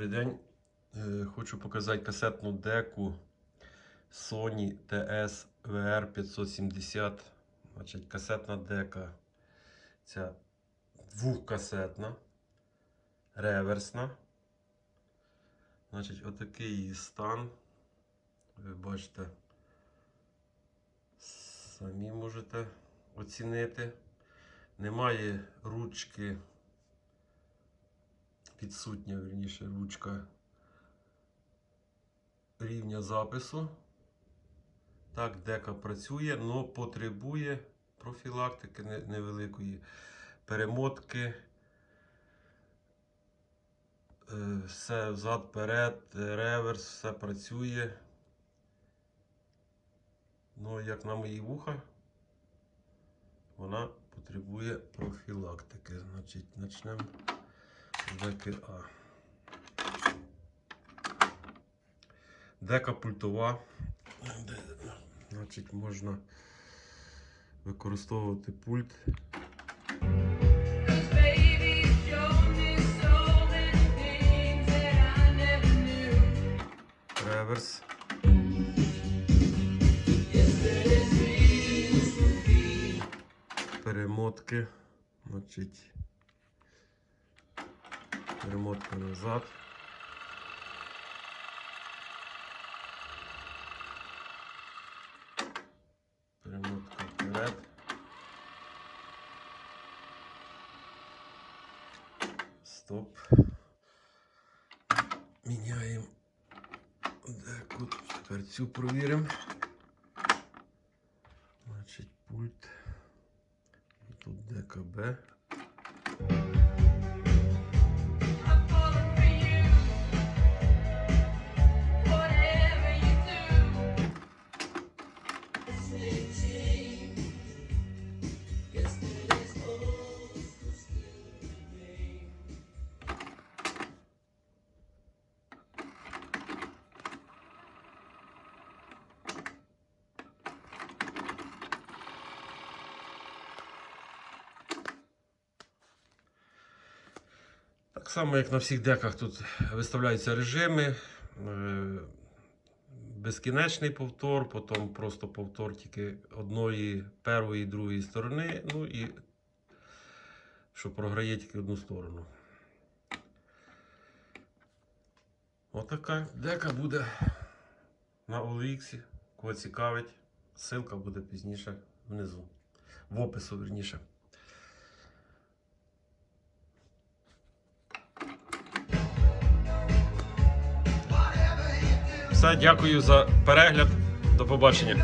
Добрий день. Е, Хочу показати касетну деку Sony TS VR 570. Значить, касетна дека. Ця двохкасетна, реверсна. Значить, отакий її стан. Ви бачите, самі можете оцінити. Немає ручки підсутня, верніше, ручка рівня запису. Так, дека працює, але потребує профілактики невеликої перемотки. Е, Все взад, вперед, реверс, все працює. Ну, як на мої вуха, вона потребує профілактики. Значить, почнемо з. Дека пультова. Значить, можна використовувати пульт. Реверс. Перемотки. Значить. Перемотка назад. Перемотка вперед. Стоп. Міняємо деку. Тепер цю провіримо. Значить, пульт. Тут ДКБ. Так само, як на всіх деках, тут виставляються режими. Е, Безкінечний повтор, потім просто повтор тільки одної, першої, другої сторони. Ну і що програє тільки одну сторону. Отака дека буде на OLX. Кого цікавить, ссылка буде пізніше внизу. В опису, верніше. Все, дякую за перегляд. До побачення.